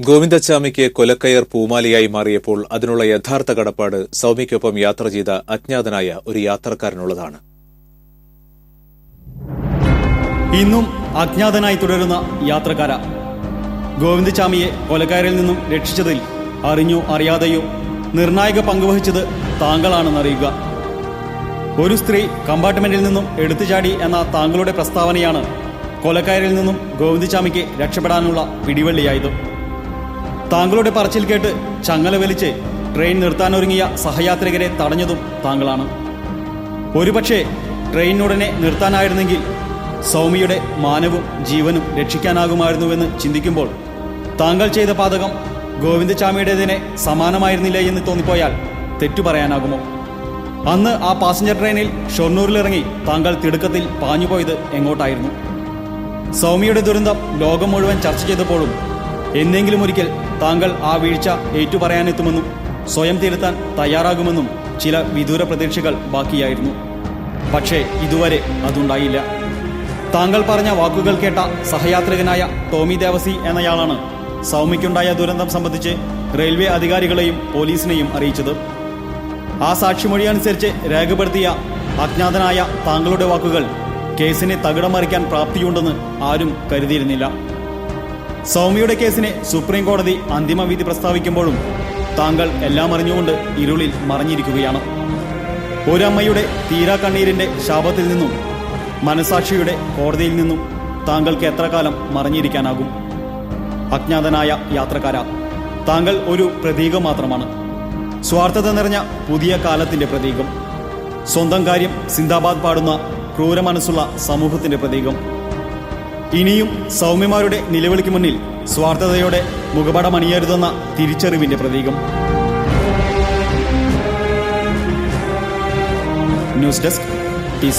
ഗോവിന്ദച്ചാമിക്ക് കൊലക്കയർ പൂമാലയായി മാറിയപ്പോൾ അതിനുള്ള യഥാർത്ഥ കടപ്പാട് സൗമ്യയ്ക്കൊപ്പം യാത്ര ചെയ്ത അജ്ഞാതനായ ഒരു യാത്രക്കാരനുള്ളതാണ്. ഇന്നും അജ്ഞാതനായി തുടരുന്ന യാത്രക്കാര. ഗോവിന്ദചാമിയെ കൊലക്കാരിൽ നിന്നും രക്ഷിച്ചതിൽ അറിഞ്ഞോ അറിയാതെയോ നിർണായക പങ്കുവഹിച്ചത് താങ്കളാണെന്നറിയുക. ഒരു സ്ത്രീ കമ്പാർട്ട്മെന്റിൽ നിന്നും എടുത്തുചാടി എന്ന താങ്കളുടെ പ്രസ്താവനയാണ് കൊലക്കാരിൽ നിന്നും ഗോവിന്ദച്ചാമിക്ക് രക്ഷപ്പെടാനുള്ള പിടിവള്ളിയായത്. താങ്കളുടെ പറച്ചിൽ കേട്ട് ചങ്ങല വലിച്ച് ട്രെയിൻ നിർത്താനൊരുങ്ങിയ സഹയാത്രികരെ തടഞ്ഞതും താങ്കളാണ്. ഒരുപക്ഷെ ട്രെയിനുടനെ നിർത്താനായിരുന്നെങ്കിൽ സൗമ്യയുടെ മാനവും ജീവനും രക്ഷിക്കാനാകുമായിരുന്നുവെന്ന് ചിന്തിക്കുമ്പോൾ താങ്കൾ ചെയ്ത പാതകം ഗോവിന്ദചാമിയുടേതിനെ സമാനമായിരുന്നില്ല എന്ന് തോന്നിപ്പോയാൽ തെറ്റു പറയാനാകുമോ? അന്ന് ആ പാസഞ്ചർ ട്രെയിനിൽ ഷൊർണൂരിലിറങ്ങി താങ്കൾ തിടുക്കത്തിൽ പാഞ്ഞുപോയത് എങ്ങോട്ടായിരുന്നു? സൗമ്യയുടെ ദുരന്തം ലോകം മുഴുവൻ ചർച്ച ചെയ്തപ്പോഴും എന്നെങ്കിലും ഒരിക്കൽ താങ്കൾ ആ വീഴ്ച ഏറ്റുപറയാനെത്തുമെന്നും സ്വയം തിരുത്താൻ തയ്യാറാകുമെന്നും ചില വിദൂര പ്രതീക്ഷകൾ ബാക്കിയായിരുന്നു. പക്ഷേ ഇതുവരെ അതുണ്ടായില്ല. താങ്കൾ പറഞ്ഞ വാക്കുകൾ കേട്ട സഹയാത്രികനായ ടോമി ദേവസി എന്നയാളാണ് സൗമ്യയ്ക്കുണ്ടായ ദുരന്തം സംബന്ധിച്ച് റെയിൽവേ അധികാരികളെയും പോലീസിനെയും അറിയിച്ചത്. ആ സാക്ഷിമൊഴി അനുസരിച്ച് രേഖപ്പെടുത്തിയ അജ്ഞാതനായ താങ്കളുടെ വാക്കുകൾ കേസിനെ തകിടം മറിക്കാൻ പ്രാപ്തിയുണ്ടെന്ന് ആരും കരുതിയിരുന്നില്ല. സൗമ്യയുടെ കേസിനെ സുപ്രീം കോടതി അന്തിമ വിധി പ്രസ്താവിക്കുമ്പോഴും താങ്കൾ എല്ലാം അറിഞ്ഞുകൊണ്ട് ഇരുളിൽ മറഞ്ഞിരിക്കുകയാണ്. ഒരമ്മയുടെ തീരാ കണ്ണീരിന്റെ ശാപത്തിൽ നിന്നും മനസാക്ഷിയുടെ കോടതിയിൽ നിന്നും താങ്കൾക്ക് എത്ര കാലം മറഞ്ഞിരിക്കാനാകും? അജ്ഞാതനായ യാത്രക്കാര താങ്കൾ ഒരു പ്രതീകം മാത്രമാണ്. സ്വാർത്ഥത നിറഞ്ഞ പുതിയ കാലത്തിന്റെ പ്രതീകം. സ്വന്തം കാര്യം സിന്ദാബാദ് പാടുന്ന ക്രൂര മനസ്സുള്ള സമൂഹത്തിന്റെ പ്രതീകം. ഇനിയും സൗമ്യമാരുടെ നിലവിളിക്ക് മുന്നിൽ സ്വാർത്ഥതയോടെ മുഖപടമണിയരുതെന്ന തിരിച്ചറിവിന്റെ പ്രതീകം. News desk T